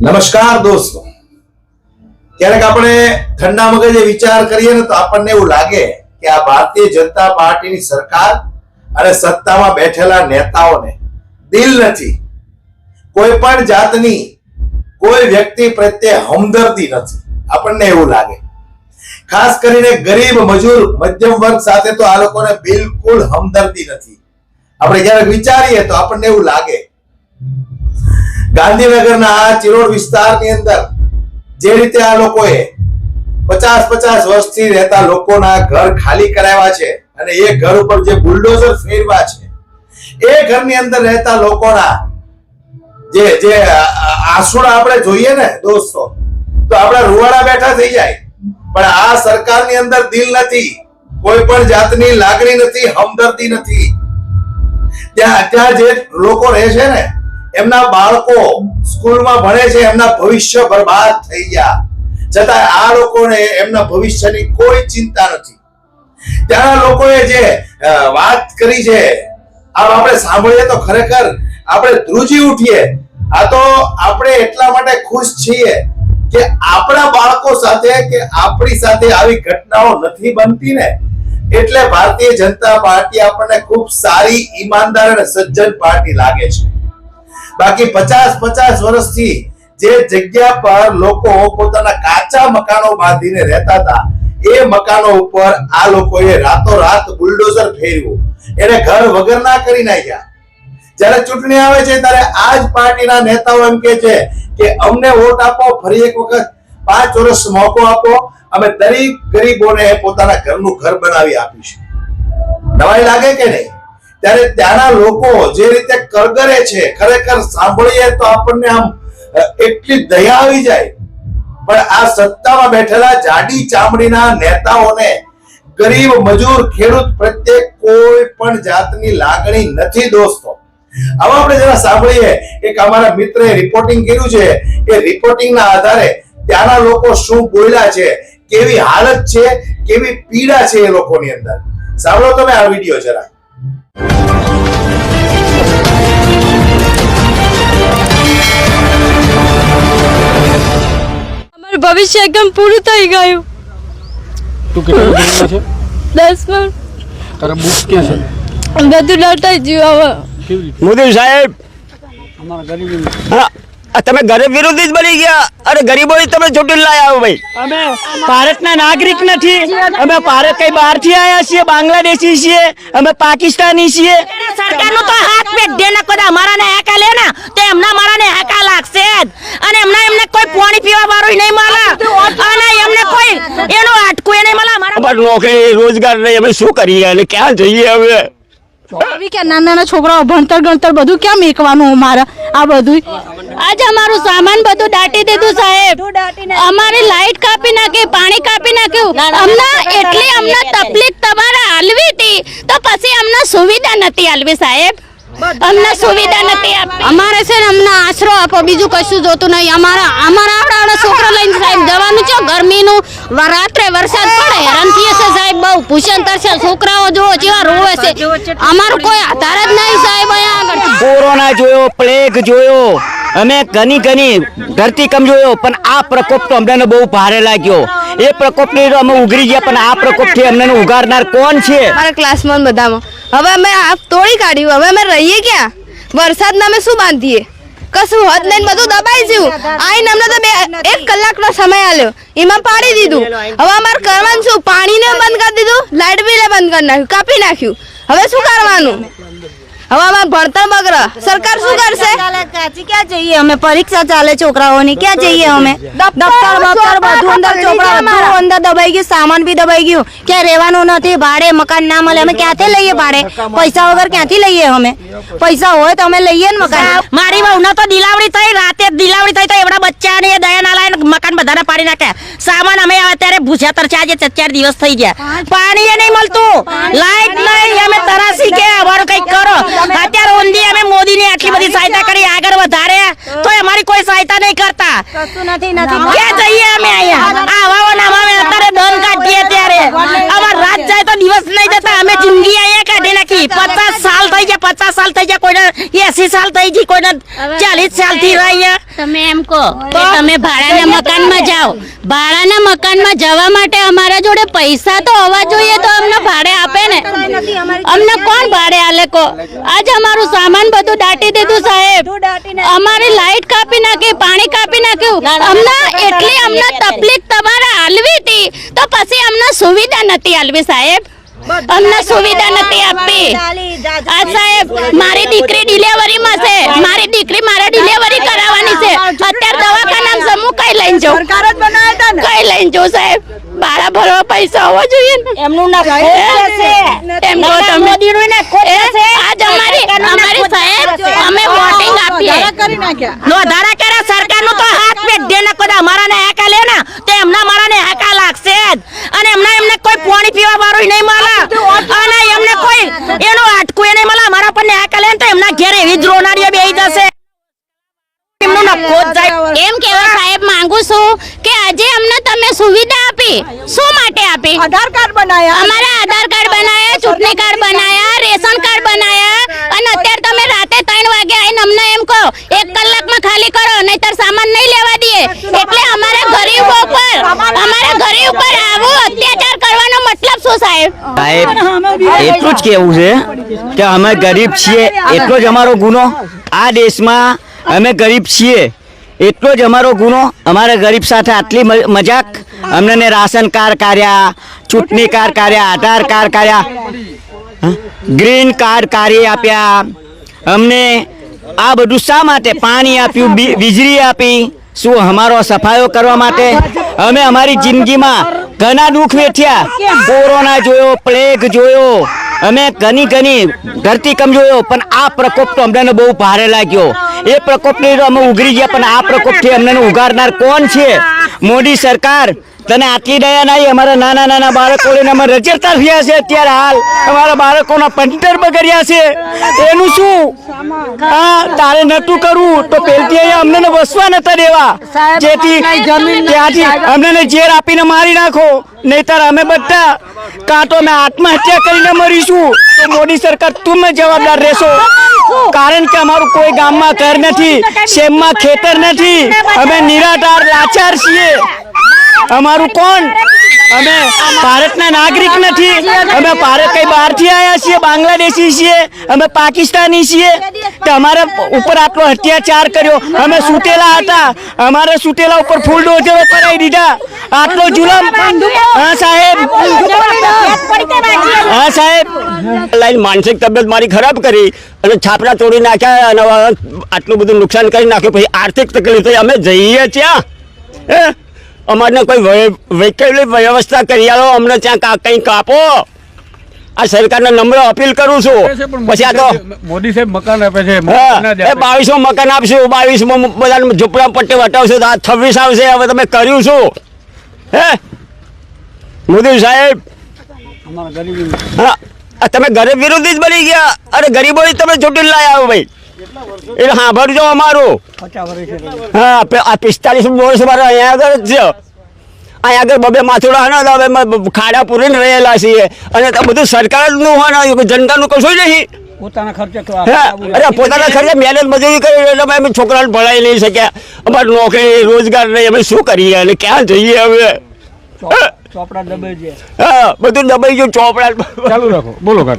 નમસ્કાર દોસ્તો. ક્યારેક આપણે ઠંડા મગજે વિચાર કરીએ ને તો આપણને એવું લાગે કે આ ભારતીય જનતા પાર્ટીની સરકાર અને સત્તામાં બેઠેલા નેતાઓને દિલ નથી. કોઈ પણ જાતની કોઈ વ્યક્તિ પ્રત્યે હમદર્દી નથી. આપણને એવું લાગે. ખાસ કરીને ગરીબ મજૂર મધ્યમ વર્ગ સાથે તો આ લોકોને બિલકુલ હમદર્દી નથી. આપણે ક્યારેક વિચારીએ તો આપણને એવું લાગે ગાંધીનગરના આ ચિરોડ વિસ્તારની અંદર જે રીતે આ લોકોએ પચાસ પચાસ વર્ષથી રહેતા લોકોના ઘર ખાલી કરાવ્યા છે અને એ ઘર ઉપર જે બુલડોઝર ફેરવા છે, એ ઘરની અંદર રહેતા લોકોના જે જે આસુડા આપણે જોઈએ ને દોસ્તો, તો આપણે રૂવાડા બેઠા થઈ જાય. પણ આ સરકારની અંદર દિલ નથી, કોઈ પણ જાતની લાગણી નથી, હમદર્દી નથી. ત્યાં ત્યાં જે લોકો રહે છે ને એમના બાળકો સ્કૂલમાં ભણે છે, એમના ભવિષ્ય બરબાદ થઈ ગયા. છતાં આ લોકોને એમના ભવિષ્યની કોઈ ચિંતા નથી. ત્યાંના લોકોએ જે વાત કરી છે આ આપણે સાંભળીએ તો ખરેખર આપણે ધ્રુજી ઉઠીએ. આ તો આપણે એટલા માટે ખુશ છીએ કે આપણા બાળકો સાથે કે આપણી સાથે આવી ઘટનાઓ નથી બનતી ને. એટલે ભારતીય જનતા પાર્ટી આપણને ખૂબ સારી, ઈમાનદાર અને સજ્જન પાર્ટી લાગે છે. બાકી પચાસ પચાસ વર્ષથી જે જગ્યા પર લોકો પોતાના કાચા મકાનો બાંધીને રહેતા હતા, એ મકાનો ઉપર આ લોકોએ રાતોરાત બુલડોઝર ફેરવ્યું. એને ઘર વગર ના કરી નાખ્યા. જ્યારે ચૂંટણી આવે છે, ત્યારે આ જ પાર્ટીના નેતાઓ એમ કે છે કે અમને વોટ આપો, ફરી એક વખત પાંચ વર્ષ મોકો આપો, અમે દરેક ગરીબોને પોતાના ઘરનું ઘર બનાવી આપીશું. નવાઈ લાગે કે નહીં? ત્યારે ત્યાંના લોકો જે રીતે કરગરે છે, ખરેખર સાંભળીએ તો આપણને આમ એટલી દયા આવી જાય. પણ આ સત્તામાં બેઠેલા જાડી ચામડીના નેતાઓને ગરીબ, મજૂર, ખેડૂત પ્રત્યે કોઈ પણ જાતની લાગણી નથી દોસ્તો. હવે આપણે જરા સાંભળીએ. એક અમારા મિત્રે રિપોર્ટિંગ કર્યું છે એ રિપોર્ટિંગના આધારે ત્યાંના લોકો શું બોલ્યા છે, કેવી હાલત છે, કેવી પીડા છે એ લોકોની અંદર. સાંભળો તમે આ વીડિયો જરા. અમારું ભવિષ્ય એકદમ પૂરું થઈ ગયું. તું કેટલું ધોરણમાં છે? દસમાં તારા બુક ક્યાં છે? બધું લટાઈ ગયું હવે. મોદી સાહેબ! અમારા ગરીબ તમે ગરીબ વિરોધી જ બની ગયા. અરે ગરીબો તમે ચૂંટીને લાયા આવો ભાઈ. અમે ભારતના નાગરિક નથી. અમે ભારત કઈ બહારથી આયા છીએ? બાંગ્લાદેશી છીએ? અમે પાકિસ્તાની છીએ? સરકારનું તો હાથ પેટ દે ને અમારાને હાકા લેના તો એમના મારાને હાકા લાગશે જ. અને એમના એમને કોઈ પાણી પીવા વાળું નહીં મળે. અને એમને કોઈ એનું આટકું એ નહીં મળે. અમારા નોકરી રોજગાર નહીં અમે શું કરીએ? અને ક્યાં જઈએ હવે આવી કે નાના નાના છોકરાઓ ભણતર ગણતર બધું ક્યાં મેકવાનું અમારે? આ બધું આજે અમારું સામાન બધું દાટી દીધું સાહેબ. અમારી લાઈટ કાપી નાખી પાણી કાપી નાખ્યું. અમને એટલી અમને તકલીફ તમારે હાલવી હતી. તો પછી અમને સુવિધા નથી હાલવી સાહેબ. અમને સુવિધા નથી અમારે છે ને અમને આશરો આપો બીજું કશું જોતું નહીં. અમારા અમારા આવડા આવડા છોકરા લઈને સાહેબ જવાનું છે. ગરમીનું રાત્રે વરસાદ પડે હેરાન થઈએ છે બહુ ભૂષણ છે છોકરાઓ જુઓ જેવા રોવે છે. અમારું કોઈ આધાર જ નહીં સાહેબ અહીંયા આગળ કોરોના જોયો પ્લેગ જોયો. અમે ઘણી ઘણી ધરતીકંપ જોયો પણ આ પ્રકોપ તો અમને બહુ ભારે લાગ્યો. એ પ્રકોપની તો અમે ઉઘરી ગયા પણ આ પ્રકોપથી અમને ઉગારનાર કોણ છે? મારા ક્લાસમાં બધામાં. હવે અમે આ તોડી કાઢ્યું હવે અમે રહીએ ક્યાં? વરસાદના અમે શું બાંધીએ? કશું હદ લઈને બધું દબાઈ ગયું. આઈને અમને તો બે એક કલાકનો સમય આલ્યો. એમાં પાડી દીધું. હવે અમારે કરવાનું શું? પાણીને બંધ કરી દીધું લાઇટ બિલે બંધ કરી નાખ્યું કાપી નાખ્યું. હવે શું કરવાનું? હવે અમારે ભણતર બગડે. સરકાર શું કરશે? કાચી ક્યાં જઈએ અમે? પરીક્ષા ચાલે છોકરાઓની. ક્યાં જઈએ અમે? દફતર બફતર બધું અંદર ચોપડા બધું અંદર દબાઈ ગયું સામાન બી દબાઈ ગયું. ક્યાં રહેવાનું નથી ભાડે મકાન ના મળે અમે ક્યાંથી લઈએ ભાડે? પૈસા વગર ક્યાંથી લઈએ અમે? પૈસા હોય તો અમે લઈએ ને મકાન. મારી વહુને તો દિલાવડી થઈ રાતે દિલાવડી થઈ તો એવડા બચ્ચા ને દયા ના લાય મકાન બધાને પાડી નાખ્યા. સામાન અમે અત્યારે ભૂસ્યા તરસે આજે ચાર ચાર દિવસ થઈ ગયા. પાણી એ નહીં મળતું. લાઈટ નહીં અમે તરાસી ગયા અમારું કંઈક કરો. અત્યારે ઓનલી અમે મોદીની આટલી બધી સહાયતા કરી આગળ વધારે તો અમારી કોઈ સહાયતા નહીં કરતા. ક્યાં જઈએ અમે અહીંયા? આવા નામાં અમે અત્યારે દન કાઢીએ ત્યારે. અમાર રાત જાય તો દિવસ નહીં જતા. અમે જિંદગી અહીંયા કાઢી નાખી. પચાસ સાલ થઈ ગયા પચાસ સાલ થઈ ગયા કોઈને એસી એસી સાલ થઈ ગઈ કોઈને ચાલીસ સાલથી રહ્યા. તમે એમ કહો કે તમે ભાડાના મકાનમાં જાઓ. ભાડાના મકાનમાં જવા માટે અમારા જોડે પૈસા તો હોવા જોઈએ તો અમને ભાડે આપે ને. અમને કોણ ભાડે આલે કો? આજ અમારું સામાન બધું દાટી દીધું સાહેબ. અમારી લાઈટ કાપી નાખી પાણી કાપી નાખ્યું. અમને એટલી અમને તકલીફ તમારે હાલવી હતી. તો પછી અમને સુવિધા નથી આલવી સાહેબ. અમને સુવિધા નથી આપી. આ સાહેબ મારી દીકરી ડિલિવરીમાં છે. મારી દીકરી મારે ડિલિવરી કરાવવાની છે. અત્યારે દવાખાનામાં છે. હું કઈ લઈને જાઉં? કઈ લઈને જાઉં સાહેબ? બાળા ભરવા પૈસા હોવા જોઈએ ને. એમનું ના એમ કહો તમે એ, આજ અમારી અમારી સાહેબ અમે વોટિંગ આપીએ. નો ધારા કરે સરકારનું તો હાથ પેટ. દે ને કોઈ અમારા ને હાકા લે ને તો એમના મારા ને હાકા લાગશે જ. અને એમને એમને કોઈ પાણી પીવા વાળું નહીં મળે. એનું આટકું એને મળે અમારા પર હાકા લે તો એમના ઘેર એવી જ રોનારીઓ બેહી જશે. એમનો નખો જાય. એમ કેવા સાહેબ માંગુ છું કે આજે અમને તમે સુવિધા આપી. શું માટે આપી? આધાર કાર્ડ બનાયા. અમારા આધાર કાર્ડ બનાયા ચૂંટણી કાર્ડ બનાયા રેશન કાર્ડ બનાયા. અને અત્યારે તમે રાતે ત્રણ વાગે આવીને અમને એમ કહો એક કલાકમાં ખાલી કરો નહીતર સામાન નહીં લેવા દઈએ. એટલે અમારા ગરીબો ઉપર અમારા ગરીબ ઉપર આવું શું સાહેબ? સાહેબ એટલું જ કેવું છે કે અમે ગરીબ છીએ એટલો જ અમારો ગુનો. આ દેશમાં અમે ગરીબ છીએ એટલો જ અમારો ગુનો. અમારા ગરીબ સાથે આટલી મજાક? અમને ને રાશન કાર્ડ કાઢ્યા ચૂંટણી કાર્ડ કાઢ્યા આધાર કાર્ડ કાઢ્યા ગ્રીન કાર્ડ કાઢી આપ્યા. અમને આ બધું શા માટે? પાણી આપ્યું વીજળી આપી. શું અમારો સફાયો કરવા માટે? અમે અમારી જિંદગીમાં ઘણા દુઃખ વેઠ્યા. કોરોના જોયો પ્લેગ જોયો. અમે ઘણી ઘણી ધરતીકમ જોયો પણ આ પ્રકોપ તો અમને બહુ ભારે લાગ્યો. એ પ્રકોપની તો અમે ઉઘરી ગયા પણ આ પ્રકોપથી અમને ઉઘાડનાર કોણ છે? મોદી સરકાર તને આટલી દયા નહીં અમારા નાના નાના બાળકોને અમે રજરતા થયા છે અત્યારે હાલ. અમારા બાળકોના પંટર બગડ્યા છે. એનું શું? હા તારે નતું કરવું તો પેલથી અહીંયા અમને વસવા નતા દેવા. જેથી ત્યાંથી અમને ઝેર આપીને મારી નાખો નહીતર અમે બધા કાં તો અમે આત્મહત્યા કરીને મરીશું. તો મોદી સરકાર તમે જવાબદાર રહેશો. કારણ કે અમારું કોઈ ગામમાં ઘર નથી શેમમાં ખેતર નથી. અમે નિરાધાર લાચાર છીએ. અમારું કોણ? અમે ભારતના નાગરિક નથી. અમે ભારત કઈ બહારથી આવ્યા છીએ બાંગ્લાદેશી છીએ અમે પાકિસ્તાની છીએ. તો અમારા ઉપર આટલો અત્યાચાર કર્યો. અમે સૂતેલા હતા. અમારે સૂતેલા ઉપર ફૂલ ડોઝરો કરાવી દીધા. આટલો જુલમ હા સાહેબ. હા સાહેબ. લાઈન માનસિક તબિયત મારી ખરાબ કરી અને છાપરા તોડી નાખ્યા અને આટલું બધું નુકસાન કરી નાખ્યું. પછી આર્થિક તકલીફ થઈ અમે જઈએ ત્યાં. અમારને કોઈ વૈકલ્પિક વ્યવસ્થા કરી આલો અમને ત્યાં કા- કંઈ કાપો. આ સરકારને નમ્ર અપીલ કરું છું. પછી આ તો મોદી સાહેબ મકાન આપે છે એ બાવીસો મકાન આપશું બાવીસમાં બધા ઝૂંપડા પટ્ટી વટાવશું તો આ છવ્વીસ આવશે હવે તમે કર્યું શું? હે? મોદી સાહેબ. તમે ગરીબ વિરોધી જ બની ગયા. અરે ગરીબો તમે છૂટી લાયા આવો ભાઈ. એટલે હા ભરજો અમારું. હા આ પિસ્તાલીસ વર્ષ મારે અહીંયા આગળ જ છે. અહીંયા આગળ બબે માથુડા હતા હવે ખાડા પૂરીને રહેલા છીએ. અને બધું સરકારનું હોય ને જનતાનું કશું નહીં. પોતાના ખર્ચે અરે પોતાના ખર્ચે મહેનત મજૂરી કરી એટલે અમે છોકરાને ભણાવી નહીં શક્યા અમારે નોકરી રોજગાર નહીં અમે શું કરીએ? અને ક્યાં જઈએ હવે ચોપ- ચોપડા દબાઈ જાય. હા બધું દબાઈ ગયું ચોપડા ચાલુ રાખો. બોલો